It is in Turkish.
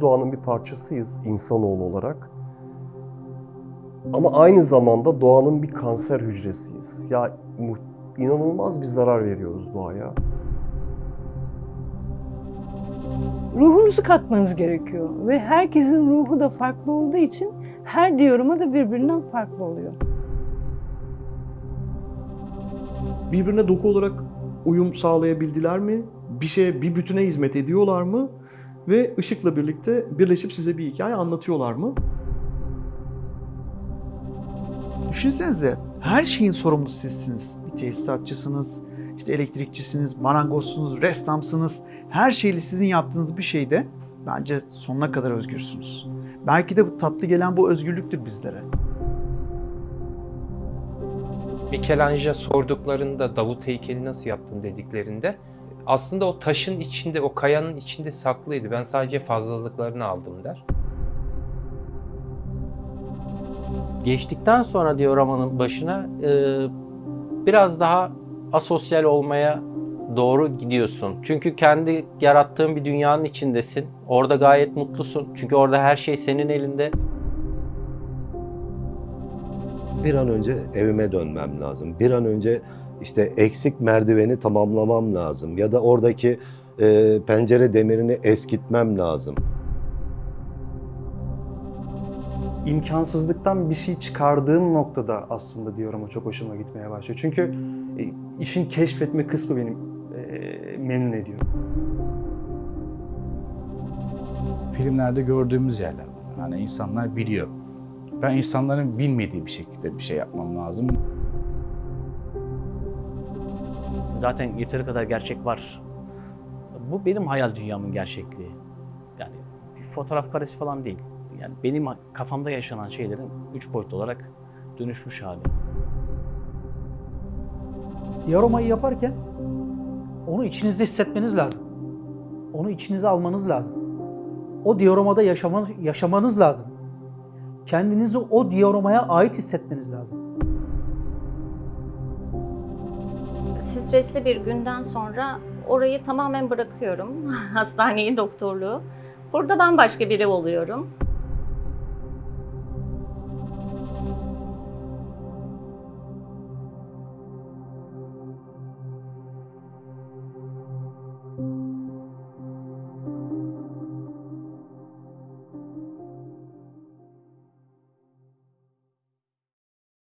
Biz doğanın bir parçasıyız insanoğlu olarak. Ama aynı zamanda doğanın bir kanser hücresiyiz. Ya inanılmaz bir zarar veriyoruz doğaya. ruhunuzu katmanız gerekiyor. Ve herkesin ruhu da farklı olduğu için her diyoruma da birbirinden farklı oluyor. Birbirine doku olarak uyum sağlayabildiler mi? Bir şeye, bir bütüne hizmet ediyorlar mı? Ve ışıkla birlikte birleşip size bir hikaye anlatıyorlar mı? Düşünsenize her şeyin sorumlusu sizsiniz. Bir tesisatçısınız, işte elektrikçisiniz, marangozsunuz, ressamsınız. Her şeyle sizin yaptığınız bir şeyde bence sonuna kadar özgürsünüz. Belki de bu tatlı gelen bu özgürlüktür bizlere. Michelangelo'ya sorduklarında Davut heykeli nasıl yaptın dediklerinde aslında o taşın içinde, o kayanın içinde saklıydı. Ben sadece fazlalıklarını aldım der. geçtikten sonra dioramanın başına e, biraz daha asosyal olmaya doğru gidiyorsun. Çünkü kendi yarattığın bir dünyanın içindesin. Orada gayet mutlusun. Çünkü orada her şey senin elinde. bir an önce evime dönmem lazım. Bir an önce işte eksik merdiveni tamamlamam lazım ya da oradaki e, pencere demirini eskitmem lazım. imkansızlıktan bir şey çıkardığım noktada aslında diyorum o çok hoşuma gitmeye başlıyor. Çünkü e, işin keşfetme kısmı benim e, memnun ediyor. filmlerde gördüğümüz yerler. Yani insanlar biliyor. Ben insanların bilmediği bir şekilde bir şey yapmam lazım. Zaten yeteri kadar gerçek var. Bu benim hayal dünyamın gerçekliği. Yani bir fotoğraf karesi falan değil. Yani benim kafamda yaşanan şeylerin üç boyutlu olarak dönüşmüş hali. Dioramayı yaparken onu içinizde hissetmeniz lazım. Onu içinize almanız lazım. O dioramada yaşama, yaşamanız lazım. Kendinizi o dioramaya ait hissetmeniz lazım. Stresli bir günden sonra orayı tamamen bırakıyorum. Hastaneyi, doktorluğu. Burada bambaşka biri oluyorum.